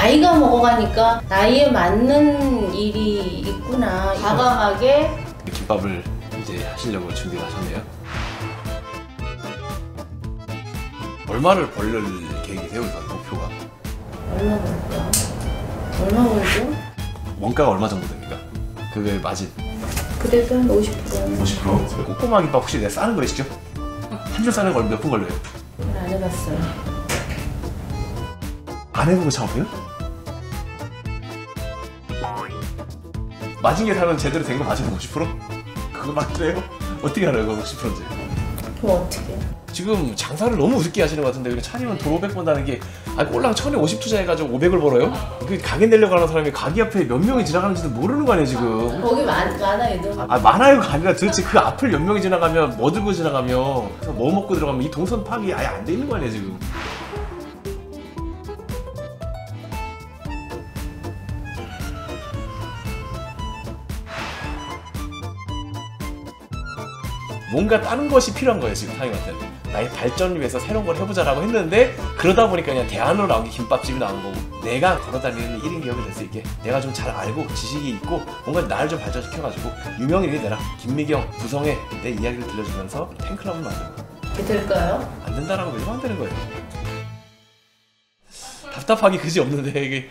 나이가 먹어가니까 나이에 맞는 일이 있구나. 과감하게 김밥을 이제 하시려고 준비를 하셨네요. 얼마를 벌릴 계획이세요, 우선 목표가? 얼마 벌까? 얼마 벌죠? 원가가 얼마 정도 됩니까? 그게 마진 그래도 한 50%는 50%? 꼬꼬마 김밥 혹시 내가 싸는 거이시죠? 한 줄 싸는 걸 몇 분 걸려요? 안 해봤어요. 안 해보고 창업해요? 마진 계산은 제대로 된 거 맞으면 50%? 그거 맞대요? 어떻게 알아요, 그거 50%인지? 그럼 어떻게? 지금 장사를 너무 우습게 하시는 것 같은데 그냥 차리면 돈 500 번다는 게 아니 꼴랑 천에 50 투자해가지고 500을 벌어요? 그 가게 내려고 하는 사람이 가게 앞에 몇 명이 지나가는지도 모르는 거 아니에요 지금 거기 많, 많아요. 너무. 아 많아요가 아니라 도대체 그 앞을 몇 명이 지나가면 뭐 들고 지나가면 뭐 먹고 들어가면 이 동선 파악이 아예 안 돼 있는 거 아니에요 지금 뭔가 다른 것이 필요한 거예요 지금 사장님한테는. 나의 발전을 위해서 새로운 걸 해보자라고 했는데 그러다 보니까 그냥 대안으로 나온 게 김밥집이 나오는 거고 내가 걸어다니는 1인 기업이 될 수 있게 내가 좀 잘 알고 지식이 있고 뭔가 나를 좀 발전시켜가지고 유명인이 되라. 김미경 구성에 내 이야기를 들려주면서 팬클럽을 이렇게 될까요? 안 된다라고 밀면 안 되는 거예요. 답답하기 그지 없는데 이게